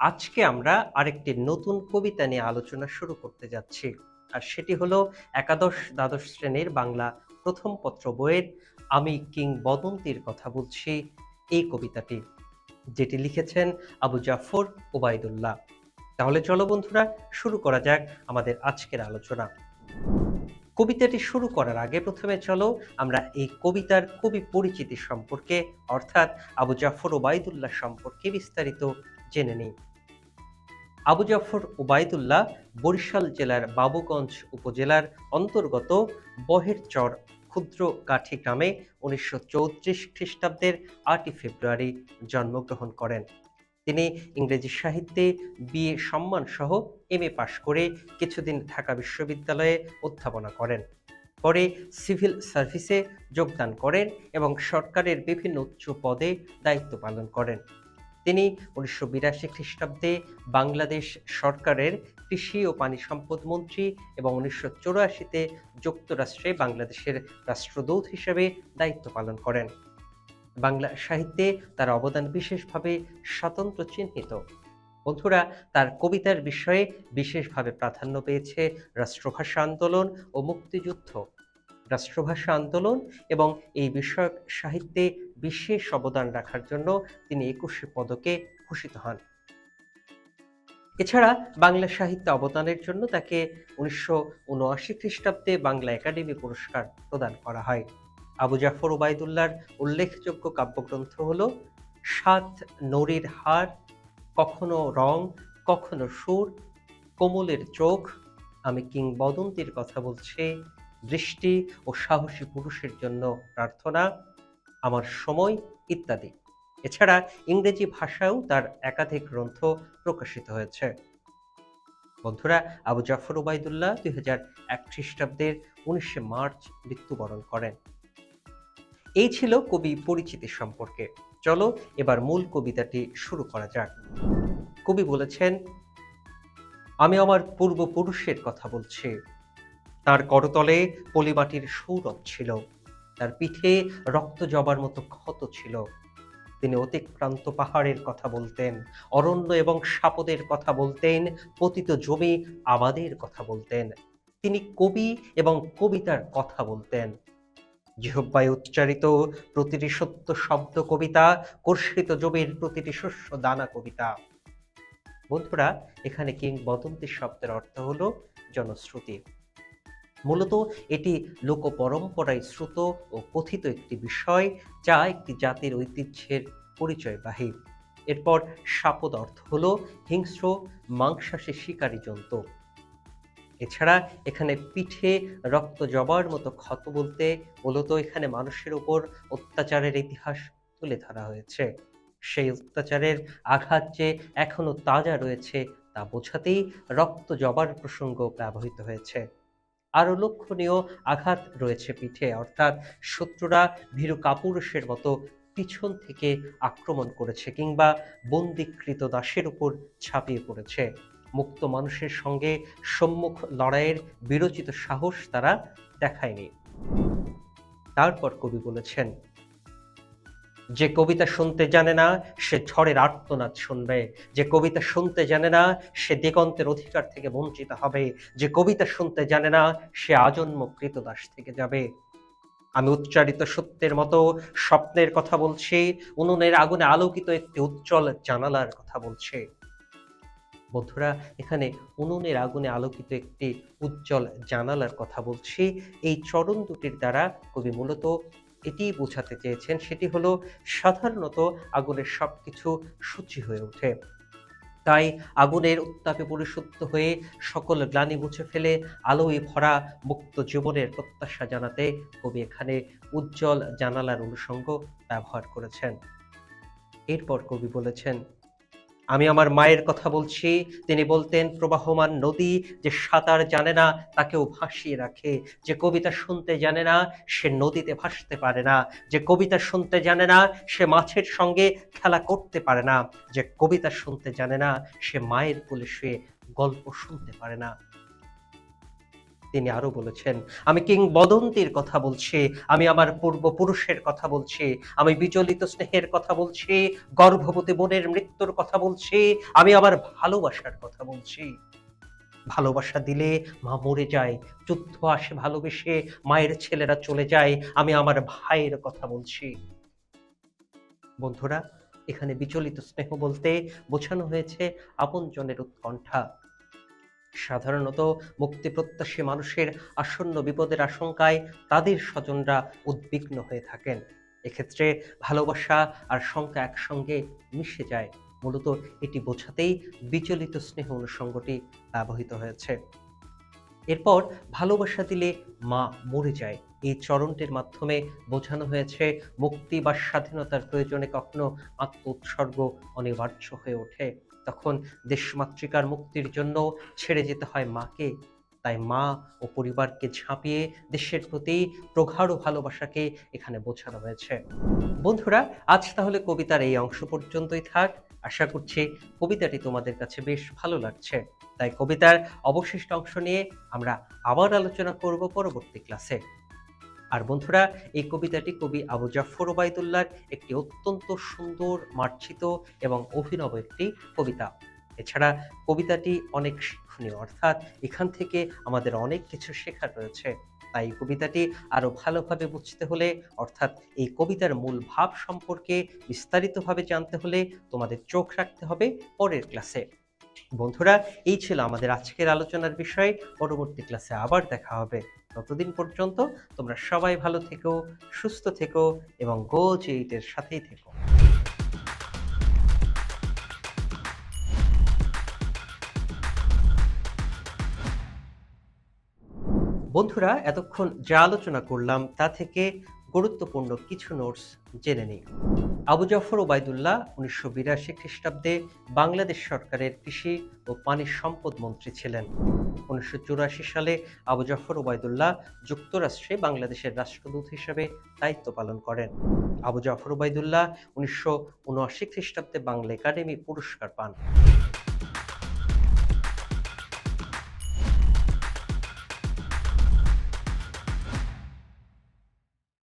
আজকে আমরা আরেকটি নতুন কবিতা নিয়ে আলোচনা শুরু করতে যাচ্ছি। আর সেটি হলো একাদশ দ্বাদশ শ্রেণির বাংলা প্রথম পত্র বইয়ের আমি কিংবদন্তির কথা বলছি। এই কবিতাটি, যেটি লিখেছেন আবু জাফর ওবায়দুল্লাহ। তাহলে চলো বন্ধুরা, শুরু করা যাক আমাদের আজকের আলোচনা। কবিতাটি শুরু করার আগে প্রথমে চলো আমরা এই কবিতার কবি পরিচিতি সম্পর্কে, অর্থাৎ আবু জাফর ওবায়দুল্লাহ সম্পর্কে বিস্তারিত জেনে নিই। আবু জাফর ওবায়দুল্লাহ বরিশাল জেলার বাবুগঞ্জ উপজেলার অন্তর্গত বহেরচর ক্ষুদ্র কাঠি গ্রামে উনিশশো চৌত্রিশ খ্রিস্টাব্দের আটই ফেব্রুয়ারি জন্মগ্রহণ করেন। তিনি ইংরেজি সাহিত্যে বিএ সম্মান সহ এম এ পাশ করে কিছুদিন ঢাকা বিশ্ববিদ্যালয়ে অধ্যাপনা করেন। পরে সিভিল সার্ভিসে যোগদান করেন এবং সরকারের বিভিন্ন উচ্চ পদে দায়িত্ব পালন করেন। তিনি উনিশশো বিরাশি খ্রিস্টাব্দে বাংলাদেশ সরকারের কৃষি ও পানি সম্পদ মন্ত্রী এবং উনিশশো চৌরাশিতে যুক্তরাষ্ট্রে বাংলাদেশের রাষ্ট্রদূত হিসেবে দায়িত্ব পালন করেন। বাংলা সাহিত্যে তার অবদান বিশেষভাবে স্বতন্ত্র চিহ্নিত। বন্ধুরা, তার কবিতার বিষয়ে বিশেষভাবে প্রাধান্য পেয়েছে রাষ্ট্রভাষা আন্দোলন ও মুক্তিযুদ্ধ। রাষ্ট্রভাষা আন্দোলন এবং এই বিষয়ক সাহিত্যে বিশেষ অবদান রাখার জন্য তিনি একুশে পদকে ভূষিত হন। এছাড়া বাংলা সাহিত্যে অবদানের জন্য তাকে উনিশশো উনআশি খ্রিস্টাব্দে বাংলা একাডেমি পুরস্কার প্রদান করা হয়। আবু জাফর ওবায়দুল্লার উল্লেখযোগ্য কাব্যগ্রন্থ হল, সাত নড়ির হার, কখনো রং, কখনো সুর, কোমলের চোখ, আমি কিংবদন্তির কথা বলছি, দৃষ্টি ও সাহসী পুরুষের জন্য প্রার্থনা। আমার সময় ইত্যাদি। এছাড়া ইংরেজি ভাষায়ও তার একাধিক গ্রন্থ প্রকাশিত হয়েছে। বন্ধুরা, আবু জাফর ওবায়দুল্লাহ দুই হাজার এক খ্রিস্টাব্দের উনিশে মার্চ মৃত্যুবরণ করেন। এই ছিল কবি পরিচিতি সম্পর্কে। চলো এবার মূল কবিতাটি শুরু করা যাক। কবি বলেছেন, আমি আমার পূর্বপুরুষের কথা বলছি। তার করতলে পলিমাটির সৌরভ ছিল। তার পিঠে রক্ত জবার মতো ক্ষত ছিল। তিনি অতিক্রান্ত পাহাড়ের কথা বলতেন, অরণ্য এবং সাপদের কথা বলতেন, পতিত জমি আবাদের কথা বলতেন। তিনি কবি এবং কবিতার কথা বলতেন। জিহব্বায় উচ্চারিত প্রতিটি সত্য শব্দ কবিতা কর্ষিত জমির প্রতিটি শস্য দানা কবিতা। বন্ধুরা, এখানে কিংবদন্তি শব্দের অর্থ হলো জনশ্রুতি। মূলত এটি লোক পরম্পরায় শ্রুত ও কথিত একটি বিষয় যা একটি জাতির ঐতিহ্যের পরিচয়বাহী। এরপর সাপদ অর্থ হল হিংস্র, মাংসাশী শিকারী জন্তু। এছাড়া এখানে পিঠে রক্ত জবার মতো ক্ষত বলতে মূলত এখানে মানুষের উপর অত্যাচারের ইতিহাস তুলে ধরা হয়েছে। সেই অত্যাচারের আঘাত যে এখনও তাজা রয়েছে তা বোঝাতেই রক্ত জবার প্রসঙ্গ ব্যবহৃত হয়েছে। আরও লক্ষণীয় আঘাত রয়েছে পিঠে। অর্থাৎ শত্রুরা ভীরু কাপুরুষের মতো পিছন থেকে আক্রমণ করেছে কিংবা বন্দিকৃত দাসের উপর ছাপিয়ে পড়েছে। মুক্ত মানুষের সঙ্গে সম্মুখ লড়াইয়ের বিরচিত সাহস তারা দেখায়নি। তারপর কবি বলেছেন যে কবিতা শুনতে জানে না, সে ঝড়ের আর্তনাদ শুনবে। যে কবিতা শুনতে জানে না, সে দিগন্তের অধিকার থেকে বঞ্চিত হবে। যে কবিতা শুনতে জানে না, সে আজন্ম কৃতদাস থেকে যাবে। আমি উচ্চারিত সত্যের মতো স্বপ্নের কথা বলছি, উনুনের আগুনে আলোকিত একটি উজ্জ্বল জানালার কথা বলছে। বন্ধুরা, এখানে উনুনের আগুনে আলোকিত একটি উজ্জ্বল জানালার কথা বলছি। এই চরণ দুটির দ্বারা কবি মূলত এটি বোঝাতে চেয়েছেন সেটি হলো সাধারণত আগুনের সব কিছু সূচি হয়ে ওঠে। তাই আগুনের উত্তাপে পরিশুদ্ধ হয়ে সকল গ্লানি মুছে ফেলে আলোয় ভরা মুক্ত জীবনের প্রত্যাশা জানাতে কবি এখানে উজ্জ্বল জানালার অনুষঙ্গ ব্যবহার করেছেন। এরপর কবি বলেছেন আমি আমার মায়ের কথা বলছি। তিনি বলতেন, প্রবাহমান নদী যে সাঁতার জানে না, তাকেও ভাসিয়ে রাখে। যে কবিতা শুনতে জানে না, সে নদীতে ভাসতে পারে না। যে কবিতা শুনতে জানে না, সে মাছের সঙ্গে খেলা করতে পারে না। যে কবিতা শুনতে জানে না, সে মায়ের কোলে শুয়ে গল্প শুনতে পারে না। তিনি আরও বলেছেন, আমি কিংবদন্তির কথা বলছি, আমি আমার পূর্বপুরুষের কথা বলছি, আমি বিচলিত স্নেহের কথা বলছি, গর্ভবতী বোনের মৃত্যুর কথা বলছি, আমি আমার ভালোবাসার কথা বলছি। ভালোবাসা দিলে মা মরে যায়, যুদ্ধ আসে ভালোবেসে, মায়ের ছেলেরা চলে যায়, আমি আমার ভাইয়ের কথা বলছি। বন্ধুরা, এখানে বিচলিত স্নেহ বলতে বোঝানো হয়েছে আপনজনের উৎকণ্ঠা। সাধারণত মুক্তি প্রত্যাশী মানুষের আসন্ন বিপদের আশঙ্কায় তাদের স্বজনরা উদ্বিগ্ন হয়ে থাকেন। এক্ষেত্রে ভালোবাসা আর শঙ্কা একসঙ্গে মিশে যায়। মূলত এটি বোঝাতেই বিচলিত স্নেহ অনুষঙ্গটি ব্যবহৃত হয়েছে। এরপর ভালোবাসা দিলে মা মরে যায়। এই চরণটির মাধ্যমে বোঝানো হয়েছে, মুক্তি বা স্বাধীনতার প্রয়োজনে কখনো আত্ম উৎসর্গ অনিবার্য হয়ে ওঠে। তখন দেশমাতৃকার মুক্তির জন্য ছেড়ে যেতে হয় মাকে। তাই মা ও পরিবারকে ঝাঁপিয়ে দেশের প্রতি প্রগাঢ় ভালোবাসাকে এখানে বোঝানো হয়েছে। বন্ধুরা, আজ তাহলে কবিতার এই অংশ পর্যন্তই থাক। আশা করছি কবিতাটি তোমাদের কাছে বেশ ভালো লাগছে। তাই কবিতার অবশিষ্ট অংশ নিয়ে আমরা আবার আলোচনা করব পরবর্তী ক্লাসে। আর বন্ধুরা, এই কবিতাটি কবি আবু জাফর ওবায়দুল্লাহর একটি অত্যন্ত সুন্দর, মার্জিত এবং অভিনব একটি কবিতা। এছাড়া কবিতাটি অনেক শিক্ষণীয়, অর্থাৎ এখান থেকে আমাদের অনেক কিছু শেখার রয়েছে। তাই কবিতাটি আরও ভালোভাবে বুঝতে হলে, অর্থাৎ এই কবিতার মূল ভাব সম্পর্কে বিস্তারিতভাবে জানতে হলে তোমাদের চোখ রাখতে হবে পরের ক্লাসে। বন্ধুরা, এই ছিল আমাদের আজকের আলোচনার বিষয়। পরবর্তী ক্লাসে আবার দেখা হবে। ততদিন পর্যন্ত তোমরা সবাই ভালো থেকো, সুস্থ থেকো এবং গোজ এইটের সাথেই থেকো। বন্ধুরা, এতক্ষণ যা আলোচনা করলাম তা থেকে গুরুত্বপূর্ণ কিছু নোটস জেনে নিই। আবু জাফর ওবায়দুল্লাহ উনিশশো বিরাশি খ্রিস্টাব্দে বাংলাদেশ সরকারের কৃষি ও পানি সম্পদ মন্ত্রী ছিলেন। উনিশশো চুরাশি সালে আবু জাফর ওবায়দুল্লাহ যুক্তরাষ্ট্রে বাংলাদেশের রাষ্ট্রদূত হিসেবে দায়িত্ব পালন করেন। আবু জাফর ওবায়দুল্লাহ উনিশশো উনআশি খ্রিস্টাব্দে বাংলা একাডেমি পুরস্কার পান।